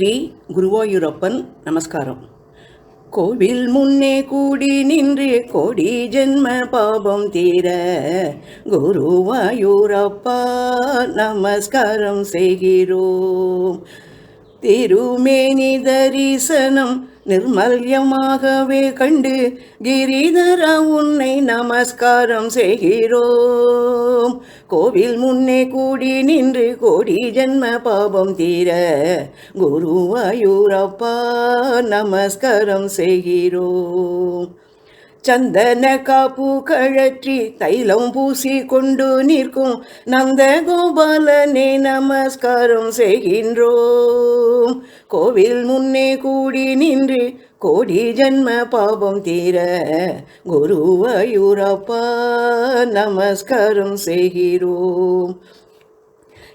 ஸ்ரீ குருவாயூரப்பன் நமஸ்காரம். கோவில் முன்னே கூடி நின்று கோடி ஜென்ம பாபம் தீர குருவாயூரப்பா நமஸ்காரம் செய்கிறோம். திருமேனி தரிசனம் நிர்மல்யமாகவே கண்டு கிரிதர உன்னை நமஸ்காரம் செய்கிறோம். கோவில் முன்னே கூடி நின்று கோடி ஜென்ம பாபம் தீர குருவாயூரப்பா நமஸ்காரம் செய்கிறோம். சந்தன காப்பு கழற்றி தைலம் பூசி கொண்டு நிற்கும் நந்த கோபாலனே நமஸ்காரம் செய்கின்றோம். கோவில் முன்னே கூடி நின்று கோடி ஜன்ம பாபம் தீர குருவாயூரப்பா நமஸ்காரம் செய்கிறோம்.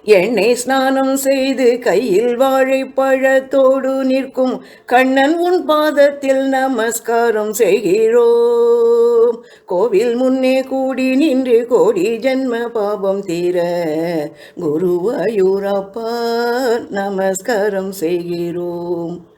எண்ணெய் ஸ்நானம் செய்து கையில் வாழைப்பழத்தோடு நிற்கும் கண்ணன் உன் பாதத்தில் நமஸ்காரம் செய்கிறோம். கோவில் முன்னே கூடி நின்று கோடி ஜென்ம பாபம் தீர குருவாயூரப்பா நமஸ்காரம் செய்கிறோம்.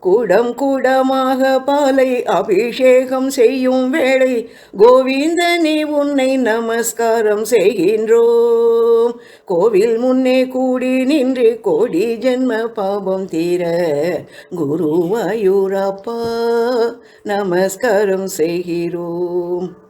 கூடம் கூடமாக பாலை அபிஷேகம் செய்யும் வேளை கோவிந்தனே உன்னை நமஸ்காரம் செய்கின்றோம். கோவில் முன்னே கூடி நின்று கோடி ஜென்ம பாபம் தீர குருவாயூரப்பா நமஸ்காரம் செய்கிறோம்.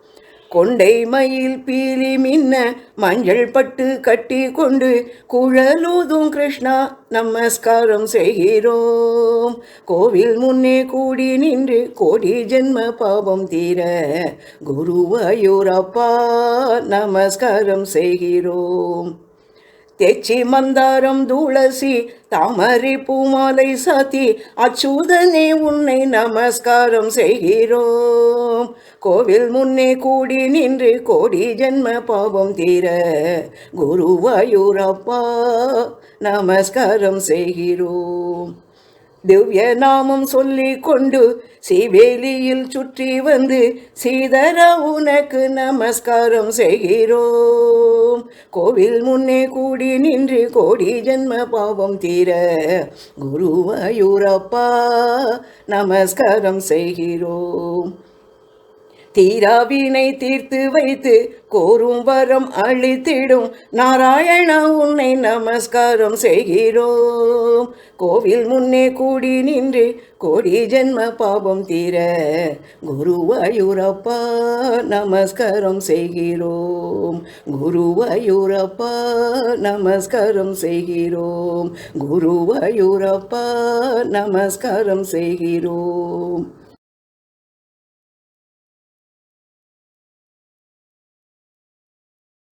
கொண்டை மயில் பீலி மின்ன மஞ்சள் பட்டு கட்டி கொண்டு குழலூதும் கிருஷ்ணா நமஸ்காரம் செய்கிறோம். கோவில் முன்னே கூடி நின்று கோடி ஜென்ம பாபம் தீர குருவாயூரப்பா நமஸ்காரம் செய்கிறோம். தெச்சி மந்தாரம் துளசி தாமரை பூமாலை சாத்தி அச்சுதனே உன்னை நமஸ்காரம் செய்கிறோம். கோவில் முன்னே கூடி நின்று கோடி ஜென்ம பாவம் தீர குருவாயூரப்பா நமஸ்காரம் செய்கிறோம். திவ்ய நாமம் சொல்லி கொண்டு சிவேலியில் சுற்றி வந்து சீதர உனக்கு நமஸ்காரம் செய்கிறோம். கோவில் முன்னே கூடி நின்று கோடி ஜென்ம பாவம் தீர குருவாயூரப்பா நமஸ்காரம் செய்கிறோம். தீராவினை தீர்த்து வைத்து கோரும் வரம் அளித்திடும் நாராயண உன்னை நமஸ்காரம் செய்கிறோம். கோவில் முன்னே கூடி நின்று கோடி ஜென்ம பாபம் தீர குருவாயூரப்பா நமஸ்காரம் செய்கிறோம். குருவாயூரப்பா நமஸ்காரம் செய்கிறோம். குருவாயூரப்பா நமஸ்காரம் செய்கிறோம்.